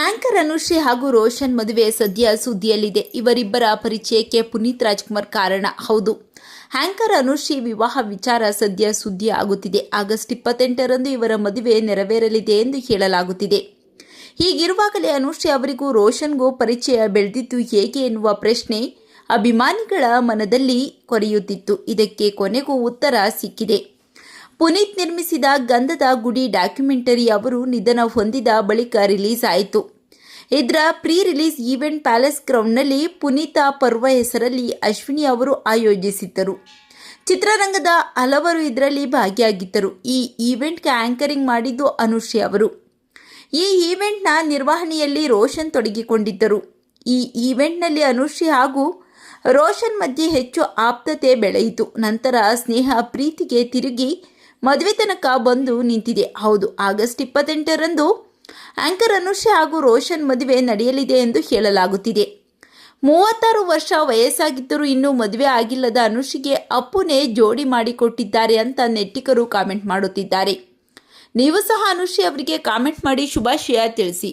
Anchor Anushree ಹಾಗೂ ರೋಷನ್ ಮದುವೆ ಸದ್ಯ ಸುದ್ದಿಯಲ್ಲಿದೆ. ಇವರಿಬ್ಬರ ಪರಿಚಯಕ್ಕೆ ಪುನೀತ್ ರಾಜ್ಕುಮಾರ್ ಕಾರಣ ಹೌದು. ಆಂಕರ್ ಅನುಶ್ರೀ ವಿವಾಹ ವಿಚಾರ ಸದ್ಯ ಸುದ್ದಿ ಆಗುತ್ತಿದೆ. ಆಗಸ್ಟ್ ಇಪ್ಪತ್ತೆಂಟರಂದು ಇವರ ಮದುವೆ ನೆರವೇರಲಿದೆ ಎಂದು ಹೇಳಲಾಗುತ್ತಿದೆ. ಹೀಗಿರುವಾಗಲೇ ಅನುಶ್ರೀ ಅವರಿಗೂ ರೋಷನ್ಗೂ ಪರಿಚಯ ಬೆಳೆದಿದ್ದು ಹೇಗೆ ಎನ್ನುವ ಪ್ರಶ್ನೆ ಅಭಿಮಾನಿಗಳ ಮನದಲ್ಲಿ ಕೊರೆಯುತ್ತಿತ್ತು. ಇದಕ್ಕೆ ಕೊನೆಗೂ ಉತ್ತರ ಸಿಕ್ಕಿದೆ. ಪುನೀತ್ ನಿರ್ಮಿಸಿದ ಗಂಧದ ಗುಡಿ ಡಾಕ್ಯುಮೆಂಟರಿ ಅವರು ನಿಧನ ಹೊಂದಿದ ಬಳಿಕ ರಿಲೀಸ್ ಆಯಿತು. ಇದರ ಪ್ರೀ ರಿಲೀಸ್ ಈವೆಂಟ್ ಪ್ಯಾಲೇಸ್ ಗ್ರೌಂಡ್ನಲ್ಲಿ ಪುನೀತ ಪರ್ವ ಹೆಸರಲ್ಲಿ ಅಶ್ವಿನಿ ಅವರು ಆಯೋಜಿಸಿದ್ದರು. ಚಿತ್ರರಂಗದ ಹಲವರು ಇದರಲ್ಲಿ ಭಾಗಿಯಾಗಿದ್ದರು. ಈ ಈವೆಂಟ್ಗೆ ಆಂಕರಿಂಗ್ ಮಾಡಿದ್ದು ಅನುಶ್ರೀ ಅವರು. ಈ ಈವೆಂಟ್ನ ನಿರ್ವಹಣೆಯಲ್ಲಿ ರೋಷನ್ ತೊಡಗಿಕೊಂಡಿದ್ದರು. ಈ ಈವೆಂಟ್ನಲ್ಲಿ ಅನುಶ್ರೀ ಹಾಗೂ ರೋಷನ್ ಮಧ್ಯೆ ಹೆಚ್ಚು ಆಪ್ತತೆ ಬೆಳೆಯಿತು. ನಂತರ ಸ್ನೇಹ, ಪ್ರೀತಿಗೆ ತಿರುಗಿ ಮದುವೆ ತನಕ ಬಂದು ನಿಂತಿದೆ. ಹೌದು, ಆಗಸ್ಟ್ ಇಪ್ಪತ್ತೆಂಟರಂದು ಆಂಕರ್ ಅನುಷಾ ಹಾಗೂ ರೋಷನ್ ಮದುವೆ ನಡೆಯಲಿದೆ ಎಂದು ಹೇಳಲಾಗುತ್ತಿದೆ. ಮೂವತ್ತಾರು ವರ್ಷ ವಯಸ್ಸಾಗಿದ್ದರೂ ಇನ್ನೂ ಮದುವೆ ಆಗಿಲ್ಲದ ಅನುಷಿಗೆ ಅಪ್ಪುನೇ ಜೋಡಿ ಮಾಡಿಕೊಟ್ಟಿದ್ದಾರೆ ಅಂತ ನೆಟ್ಟಿಗರು ಕಾಮೆಂಟ್ ಮಾಡುತ್ತಿದ್ದಾರೆ. ನೀವು ಸಹ ಅನುಷಿ ಅವರಿಗೆ ಕಾಮೆಂಟ್ ಮಾಡಿ ಶುಭಾಶಯ ತಿಳಿಸಿ.